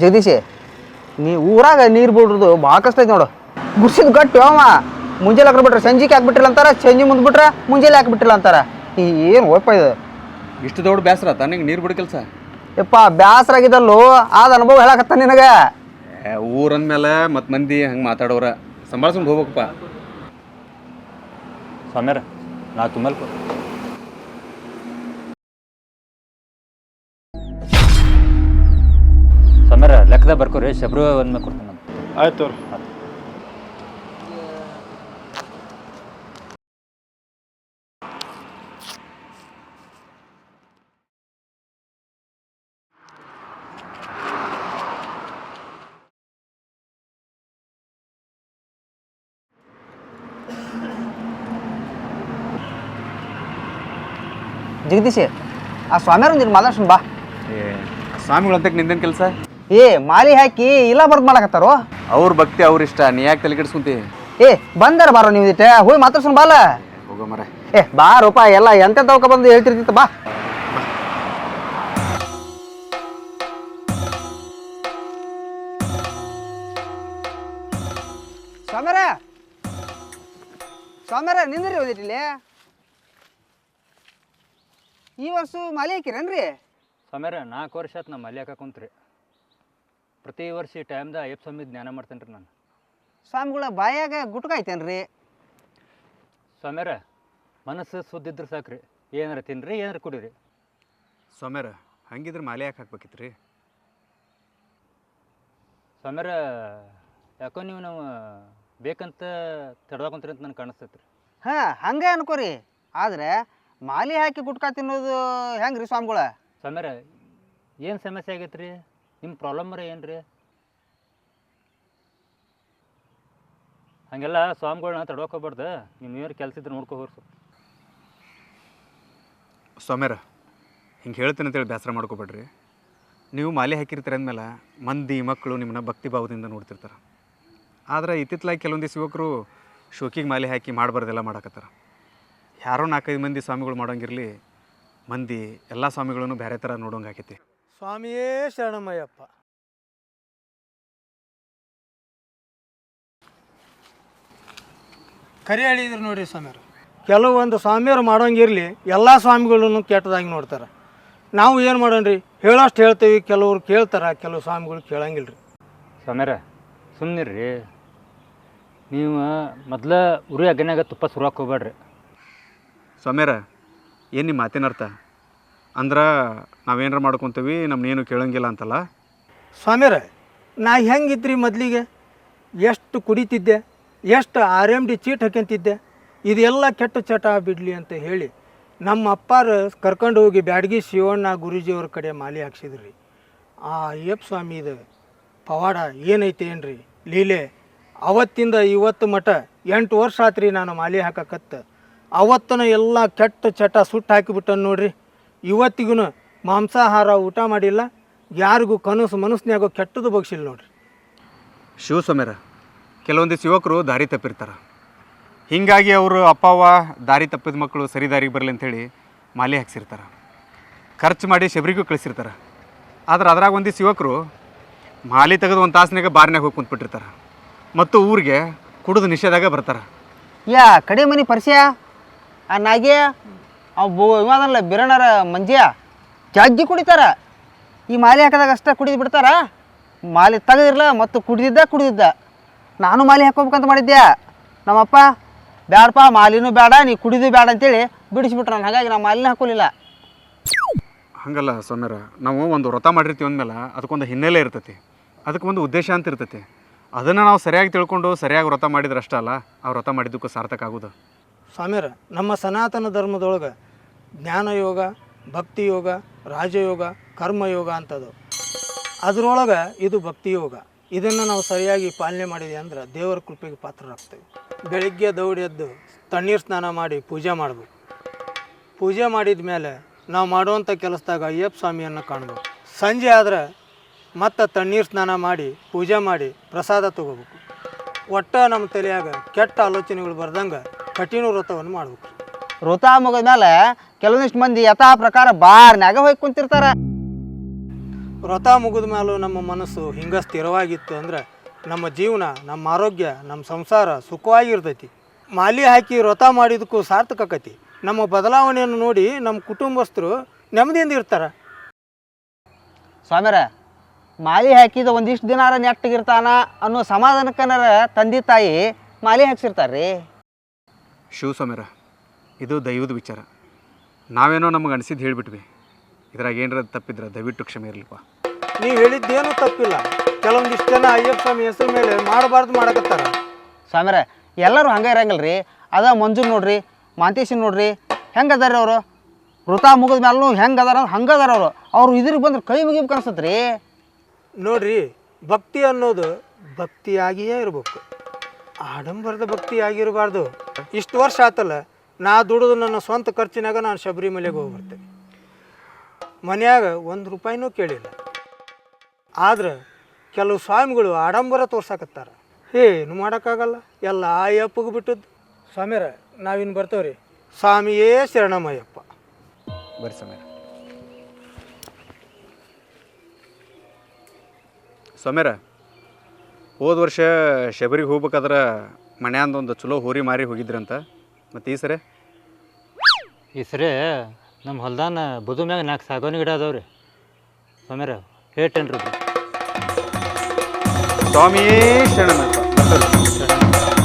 ಜಗದೀಶಿ ನೀ ಊರಾಗ ನೀರು ಬಿಡ್ರದು ಭಾಳ ಕಷ್ಟ ಐತೆ ನೋಡು. ಗುರ್ಸಿದ್ ಗಟ್ಟು ಅವ. ಮುಂಜಾನೆ ಹಾಕ್ಬಿಟ್ರೆ ಸಂಜೆಗೆ ಹಾಕ್ಬಿಟ್ಟಿಲ್ಲ ಅಂತಾರ ಸಂಜೆ ಮುಂದೆ ಬಿಟ್ರೆ ಮುಂಜಾನೆ ಹಾಕ್ಬಿಟ್ಟಿಲ್ಲ ಅಂತಾರ. ಏನು ಓಪ ಇದು? ಇಷ್ಟು ದೊಡ್ಡ ಬೇಸರ ತನಗೆ ನೀರು ಬಿಡ ಕೆಲಸ? ಯಪ್ಪ ಬ್ಯಾಸರ ಆಗಿದ್ದಲ್ಲೋ ಆದ ಅನುಭವ ಹೇಳಕತ್ತ ನಿನಗೆ? ಊರಂದ್ಮೇಲೆ ಮತ್ತು ಮಂದಿ ಹಂಗೆ ಮಾತಾಡೋರ. ಸಂಭಾಳ್ಸ್ಕೊಂಡು ಹೋಗ್ಬೇಕಪ್ಪ. ಸ್ವಾಮ್ಯಾರ ನಾ ತುಂಬಲ್ಕು. ಲೆಕ್ಕದಾಗ ಬರ್ಕೋರಿ ಶಬ್ರು ಒಂದ್ಮೇಲೆ ಕೊಡ್ತೀನಿ ನಾನು. ಆಯ್ತು ಜಗದೀಶ್ ಆ ಸ್ವಾಮಿಯವ್ರ ನೀನು ಮಾತಾಡ್ಸೋಣ ಬಾ. ಸ್ವಾಮಿಗಳಂತ ನಿಂದೇನು ಕೆಲಸ? ಏ ಮಾಲಿ ಹಾಕಿ ಇಲ್ಲ ಬರ್ದ್ ಮಾಡಕತ್ತಾರೋ ಅವ್ರ ಭಕ್ತಿ ಅವ್ರ ಇಷ್ಟ ನೀ ಯಾಕೆ ತಲೆ ಕೆಡಿಸ್ಕೊಂತಿ? ಏ ಬಂದಾರ ಬಾರೋ ನೀವು ಇಟ್ಟೆ ಹೋಗಿ ಮಾತಾಡ್ಸೋಣ ಬಾಲ. ಹೋಗೋ ಮರ ಏ ಬಾ ರೂಪ ಎಲ್ಲ ಎಂತ ತವಕ ಬಂದು ಹೇಳ್ತಿರ್ತಿತ್ತು ಬಾ. ಸ್ವಾಮ್ಯಾರ ಸ್ವಾಮ್ಯಾರ ನಿಂದ್ರಿ ಓದಿಟ್ಟಿಲ್ಲಿ ಈ ವರ್ಷ ಮಾಲಿ ಹಾಕಿರೇನ್ರಿ? ಸ್ವಾಮ್ಯಾರ ನಾಲ್ಕು ವರ್ಷ ಆಯ್ತು ನಮ್ಮ ಹಾಕ ಕುಂತ್ರಿ. ಪ್ರತಿ ವರ್ಷ ಈ ಟೈಮ್ದಾಗ ಅಯ್ಯಪ್ಪ ಸ್ವಾಮಿ ಜ್ಞಾನ ಮಾಡ್ತೇನೆ ರೀ ನಾನು. ಸ್ವಾಮಿಗಳ ಬಾಯಾಗ ಗುಟ್ಕ ರೀ? ಸ್ವಾಮ್ಯಾರ ಮನಸ್ಸು ಸುದ್ದಿದ್ರೆ ಸಾಕ್ರಿ ಏನಾರ ತಿನ್ರಿ ಏನಾರ ಕುಡೀರಿ. ಸ್ವಾಮ್ಯಾರ ಹಂಗಿದ್ರೆ ಮಾಲೆ ಯಾಕೆ ಹಾಕ್ಬೇಕಿತ್ತು ರೀ? ಸ್ವಾಮ್ಯಾರ ಯಾಕೋ ನೀವು ನಾವು ಬೇಕಂತ ತಡ್ದಾಕೊಂತೀರಿ ಅಂತ ನನಗೆ ಕಾಣಿಸ್ತೈತೆ ರೀ ಹಾಂ ಹಂಗೆ ಅನ್ಕೋರಿ. ಆದ್ರೆ ಮಾಲೆ ಹಾಕಿ ಗುಟ್ಕಾ ತಿನ್ನೋದು ಹೆಂಗ್ರಿ ಸ್ವಾಮಿಗಳ? ಸ್ವಾಮ್ಯಾರ ಏನು ಸಮಸ್ಯೆ ಆಗೈತೆ ರೀ ನಿಮ್ಮ ಪ್ರಾಬ್ಲಮ್ ರೀ ಏನು ರೀ ಹಾಗೆಲ್ಲ ಸ್ವಾಮಿಗಳನ್ನ ತಡ್ವಕ್ಕೆ ಹೋಗ್ಬಾರ್ದು? ನಿಮ್ಮ ಏನು ಕೆಲಸ ಇದ್ರೆ ನೋಡ್ಕೊ ಸ್ವಾಮ್ಯಾರ, ಹಿಂಗೆ ಹೇಳ್ತೀನಿ ಅಂತೇಳಿ ಬೇಸರ ಮಾಡ್ಕೋಬೇಡ್ರಿ. ನೀವು ಮಾಲೆ ಹಾಕಿರ್ತೀರಿ ಅಂದಮೇಲೆ ಮಂದಿ ಮಕ್ಕಳು ನಿಮ್ಮನ್ನ ಭಕ್ತಿ ಭಾವದಿಂದ ನೋಡ್ತಿರ್ತಾರೆ. ಆದ್ರೆ ಇತ್ತಿತ್ತಲಾಗಿ ಕೆಲವೊಂದು ಯುವಕರು ಶೋಕಿಗೆ ಮಾಲೆ ಹಾಕಿ ಮಾಡಬಾರ್ದೆಲ್ಲ ಮಾಡಾಕತ್ತಾರ. ಯಾರೋ ನಾಲ್ಕೈದು ಮಂದಿ ಸ್ವಾಮಿಗಳು ಮಾಡೋಂಗಿರಲಿ, ಮಂದಿ ಎಲ್ಲ ಸ್ವಾಮಿಗಳನ್ನು ಬೇರೆ ಥರ ನೋಡೋಂಗೆ ಆಕೈತಿ. ಸ್ವಾಮಿಯೇ ಶರಣಮಯ್ಯಪ್ಪ. ಕರೆ ಹೇಳಿದ್ರು ನೋಡಿ ಸ್ವಾಮಿಯರು ಕೆಲವೊಂದು ಸ್ವಾಮಿಯರು ಮಾಡೋಂಗಿರಲಿ ಎಲ್ಲ ಸ್ವಾಮಿಗಳನ್ನು ಕೆಟ್ಟದಾಗಿ ನೋಡ್ತಾರೆ. ನಾವು ಏನು ಮಾಡೋಣ್ರಿ? ಹೇಳೋಷ್ಟು ಹೇಳ್ತೀವಿ ಕೆಲವರು ಕೇಳ್ತಾರೆ ಕೆಲವು ಸ್ವಾಮಿಗಳು ಕೇಳಂಗಿಲ್ಲ ರೀ ಸ್ವಾಮ್ಯಾರ ಸುಮ್ಮನಿರ್ರಿ ನೀವು ಮೊದಲ ಉರಿ ಅಗ್ನ್ಯಾಗ ತುಪ್ಪ ಸುರಾಕ್ ಹೋಗ್ಬೇಡ್ರಿ ಸ್ವಾಮ್ಯಾರ ಏನು ನಿಮ್ಮ ಮಾತಿನ ಅರ್ಥ? ಅಂದ್ರೆ ನಾವೇನಾರ ಮಾಡ್ಕೊತೀವಿ ನಮ್ಮನ್ನೇನು ಕೇಳೋಂಗಿಲ್ಲ ಅಂತಲ್ಲ? ಸ್ವಾಮಿಯರ, ನಾ ಹೆಂಗಿದ್ರಿ ಮೊದಲಿಗೆ? ಎಷ್ಟು ಕುಡಿತಿದ್ದೆ? ಎಷ್ಟು ಆರ್ ಎಂ ಡಿ ಚೀಟ್ ಹಾಕ್ಯಂತಿದ್ದೆ? ಇದೆಲ್ಲ ಕೆಟ್ಟ ಚಟ ಬಿಡಲಿ ಅಂತ ಹೇಳಿ ನಮ್ಮ ಅಪ್ಪಾರು ಕರ್ಕೊಂಡು ಹೋಗಿ ಬ್ಯಾಡಗಿ ಶಿವಣ್ಣ ಗುರೂಜಿಯವ್ರ ಕಡೆ ಮಾಲಿ ಹಾಕ್ಸಿದ್ರಿ. ಆ ಅಯ್ಯಪ್ಪ ಸ್ವಾಮಿದು ಪವಾಡ ಏನೈತೆ ಏನ್ರಿ? ಲೀಲೆ, ಅವತ್ತಿಂದ ಇವತ್ತು ಮಠ ಎಂಟು ವರ್ಷ ಆತ್ರಿ ನಾನು ಮಾಲಿ ಹಾಕಕತ್ತ. ಅವತ್ತನ ಎಲ್ಲ ಕೆಟ್ಟ ಚಟ ಸುಟ್ಟು ಹಾಕಿಬಿಟ್ಟನು ನೋಡ್ರಿ. ಇವತ್ತಿಗೂ ಮಾಂಸಾಹಾರ ಊಟ ಮಾಡಿಲ್ಲ ಯಾರಿಗೂ ಕನಸು ಮನಸ್ಸಿನಾಗೋ ಕೆಟ್ಟದು ಬಗ್ಸಿಲ್ಲ ನೋಡ್ರಿ. ಶಿವ ಸ್ವಾಮ್ಯಾರ ಕೆಲವೊಂದಿಷ್ಟು ಯುವಕರು ದಾರಿ ತಪ್ಪಿರ್ತಾರೆ. ಹೀಗಾಗಿ ಅವರು ಅಪ್ಪ ಅವ್ವ ದಾರಿ ತಪ್ಪಿದ ಮಕ್ಕಳು ಸರಿ ದಾರಿಗೆ ಬರಲಿ ಅಂಥೇಳಿ ಮಾಲೆ ಹಾಕ್ಸಿರ್ತಾರೆ. ಖರ್ಚು ಮಾಡಿ ಶಬರಿಗೂ ಕಳಿಸಿರ್ತಾರೆ. ಆದ್ರೆ ಅದ್ರಾಗ ಒಂದಿಷ್ಟು ಯುವಕರು ಮಾಲಿ ತೆಗೆದು ಒಂದು ತಾಸಿನಾಗ ಬಾರ್ನಾಗ ಹೋಗಿ ಕುಂತ್ಬಿಟ್ಟಿರ್ತಾರೆ. ಮತ್ತು ಊರಿಗೆ ಕುಡಿದು ನಿಷೇಧಾಗ ಬರ್ತಾರೆ. ಯಾ ಕಡೆ ಮನೆ ಪರಿಚಯ ಆ ನಾಗೆ? ಅವ್ ಬಿರಣರ ಮಂಜಿಯ. ಜಗ್ಗಿ ಕುಡಿತಾರ. ಈ ಮಾಲೆ ಹಾಕಿದಾಗ ಅಷ್ಟೇ ಕುಡಿದು ಬಿಡ್ತಾರ. ಮಾಲೆ ತಗದಿರಲ್ಲ ಮತ್ತು ಕುಡಿದಿದ್ದ ಕುಡಿದಿದ್ದ. ನಾನು ಮಾಲೆ ಹಾಕೋಬೇಕಂತ ಮಾಡಿದ್ದೆ ನಮ್ಮಪ್ಪ ಬ್ಯಾಡಪ್ಪ ಮಾಲಿನೂ ಬೇಡ ನೀ ಕುಡಿದು ಬೇಡ ಅಂತೇಳಿ ಬಿಡಿಸ್ಬಿಟ್ರ ನಾನು. ಹಾಗಾಗಿ ನಾವು ಮಾಲಿನ ಹಾಕೋಲಿಲ್ಲ. ಹಂಗಲ್ಲ ಸೊನ್ನರ ನಾವು ಒಂದು ವ್ರತ ಮಾಡಿರ್ತೀವಿ ಅಂದಮೇಲೆ ಅದಕ್ಕೊಂದು ಹಿನ್ನೆಲೆ ಇರ್ತೈತಿ. ಅದಕ್ಕೆ ಒಂದು ಉದ್ದೇಶ ಅಂತ ಇರ್ತೈತಿ. ಅದನ್ನು ನಾವು ಸರಿಯಾಗಿ ತಿಳ್ಕೊಂಡು ಸರಿಯಾಗಿ ವ್ರತ ಮಾಡಿದ್ರೆ ಅಷ್ಟೇ ಅಲ್ಲ ಆ ವ್ರತ ಮಾಡಿದ್ದಕ್ಕೂ ಸಾರ್ಥಕ ಆಗೋದು. ಸ್ವಾಮಿಯರ ನಮ್ಮ ಸನಾತನ ಧರ್ಮದೊಳಗೆ ಜ್ಞಾನಯೋಗ, ಭಕ್ತಿಯೋಗ, ರಾಜಯೋಗ, ಕರ್ಮಯೋಗ ಅಂಥದ್ದು. ಅದರೊಳಗೆ ಇದು ಭಕ್ತಿಯೋಗ. ಇದನ್ನು ನಾವು ಸರಿಯಾಗಿ ಪಾಲನೆ ಮಾಡಿದೆ ಅಂದ್ರೆ ದೇವರ ಕೃಪೆಗೆ ಪಾತ್ರರಾಗ್ತೇವೆ. ಬೆಳಿಗ್ಗೆ ದೌಡಿ ಎದ್ದು ತಣ್ಣೀರು ಸ್ನಾನ ಮಾಡಿ ಪೂಜೆ ಮಾಡಬೇಕು. ಪೂಜೆ ಮಾಡಿದ ಮೇಲೆ ನಾವು ಮಾಡುವಂಥ ಕೆಲಸದಾಗ ಅಯ್ಯಪ್ಪ ಸ್ವಾಮಿಯನ್ನು ಕಾಣಬೇಕು. ಸಂಜೆ ಆದ್ರೆ ಮತ್ತೆ ತಣ್ಣೀರು ಸ್ನಾನ ಮಾಡಿ ಪೂಜೆ ಮಾಡಿ ಪ್ರಸಾದ ತಗೋಬೇಕು. ಒಟ್ಟ ನಮ್ಮ ತಲೆಯಾಗ ಕೆಟ್ಟ ಆಲೋಚನೆಗಳು ಬರ್ದಂಗೆ ಕಠಿಣ ವ್ರತವನ್ನು ಮಾಡ್ಬೇಕು. ಋತ ಮುಗಿದ್ಮೇಲೆ ಕೆಲವೊಂದಿಷ್ಟು ಮಂದಿ ಯಥಾ ಪ್ರಕಾರ ಬಾರ್ನ್ಯಾಗ ಹೋಗಿ ಕುಂತಿರ್ತಾರೆ. ವ್ರತ ಮುಗಿದ ಮೇಲೂ ನಮ್ಮ ಮನಸ್ಸು ಹಿಂಗ ಸ್ಥಿರವಾಗಿತ್ತು ಅಂದ್ರೆ ನಮ್ಮ ಜೀವನ ನಮ್ಮ ಆರೋಗ್ಯ ನಮ್ಮ ಸಂಸಾರ ಸುಖವಾಗಿರ್ತೈತಿ. ಮಾಲಿ ಹಾಕಿ ವ್ರತ ಮಾಡಿದಕ್ಕೂ ಸಾರ್ಥಕ ಆಕತಿ. ನಮ್ಮ ಬದಲಾವಣೆಯನ್ನು ನೋಡಿ ನಮ್ಮ ಕುಟುಂಬಸ್ಥರು ನೆಮ್ಮದಿಯಿಂದ ಇರ್ತಾರೆ. ಸ್ವಾಮ್ಯಾರ ಮಾಲಿ ಹಾಕಿದ ಒಂದಿಷ್ಟು ದಿನಾರ ನೆಟ್ಟಗಿರ್ತಾನ ಅನ್ನೋ ಸಮಾಧಾನಕ್ಕನಾರ ತಂದೆ ತಾಯಿ ಮಾಲಿ ಹಾಕ್ಸಿರ್ತಾರ್ರಿ. ಶಿವಸ್ವಾಮ್ಯರ ಇದು ದೈವದ ವಿಚಾರ. ನಾವೇನೋ ನಮಗೆ ಅನಿಸಿದ್ದು ಹೇಳಿಬಿಟ್ವಿ. ಇದ್ರಾಗ ಏನರ ತಪ್ಪಿದ್ರೆ ದಯವಿಟ್ಟು ಕ್ಷಮೆ ಇರಲಿಪ್ಪ. ನೀವು ಹೇಳಿದ್ದೇನು ತಪ್ಪಿಲ್ಲ. ಕೆಲವೊಂದಿಷ್ಟು ಜನ ಅಯ್ಯಪ್ಪ ಸ್ವಾಮಿ ಹೆಸರು ಮೇಲೆ ಮಾಡಬಾರ್ದು ಮಾಡಕತ್ತಾರ. ಸ್ವಾಮಿರ ಎಲ್ಲರೂ ಹಂಗೆ ಇರಂಗಿಲ್ಲ ರೀ ಅದ ಮಂಜು ನೋಡ್ರಿ ಮಾಂತೇಶನ್ ನೋಡ್ರಿ ಹೆಂಗೆ ಅದಾರ ಅವರು? ವೃತ ಮುಗಿದ ಮೇಲೂ ಹೆಂಗೆ ಅದಾರ ಹಂಗೆ ಅದಾರ ಅವರು. ಅವರು ಇದ್ರಿಗೆ ಬಂದ್ರೆ ಕೈ ಮುಗಿಬೇಕು ಅನ್ಸತ್ತೆ ರೀ ನೋಡ್ರಿ ಭಕ್ತಿ ಅನ್ನೋದು ಭಕ್ತಿಯಾಗಿಯೇ ಇರಬೇಕು. ಆಡಂಬರದ ಭಕ್ತಿ ಆಗಿರಬಾರ್ದು ಇಷ್ಟು ವರ್ಷ ಆತಲ್ಲ ನಾ ದುಡಿದು ನನ್ನ ಸ್ವಂತ ಖರ್ಚಿನಾಗ ನಾನು ಶಬರಿಮಲೆಗೆ ಬರ್ತೀನಿ ಮನ್ಯಾಗ ಒಂದು ರೂಪಾಯಿನೂ ಕೇಳಿಲ್ಲ. ಆದ್ರೆ ಕೆಲವು ಸ್ವಾಮಿಗಳು ಆಡಂಬರ ತೋರ್ಸಾಕತ್ತಾರ. ಏನು ಮಾಡೋಕ್ಕಾಗಲ್ಲ. ಎಲ್ಲ ಅಯ್ಯಪ್ಪಗೆ ಬಿಟ್ಟದ್ದು. ಸ್ವಾಮಿಯರ, ನಾವಿನ್ನು ಬರ್ತೇವ್ರಿ. ಸ್ವಾಮಿಯೇ ಶರಣಮಯ್ಯಪ್ಪ. ಬರ್ರಿ ಸಮೀರ ಸೌಮ್ಯರ ಹೋದ ವರ್ಷ ಶಬರಿಗೆ ಹೋಗ್ಬೇಕಾದ್ರೆ ಮನ್ಯಾಂದೊಂದು ಚಲೋ ಹೋರಿ ಮಾರಿ ಹೋಗಿದ್ರಂತ. ಮತ್ತು ಈ ಸರಿ? ಈ ಸರಿ ನಮ್ಮ ಹೊಲ್ದಾನ ಬದು ಮ್ಯಾಗ ನಾಲ್ಕು ಸಾಗೋನಿ ಗಿಡ ಅದಾವ್ರಿ. ಸ್ವಾಮ್ಯಾರ ಹೇಳ್ತೇನೆ ರೀ ಸ್ವಾಮಿ ಬರ್ತಾರೆ.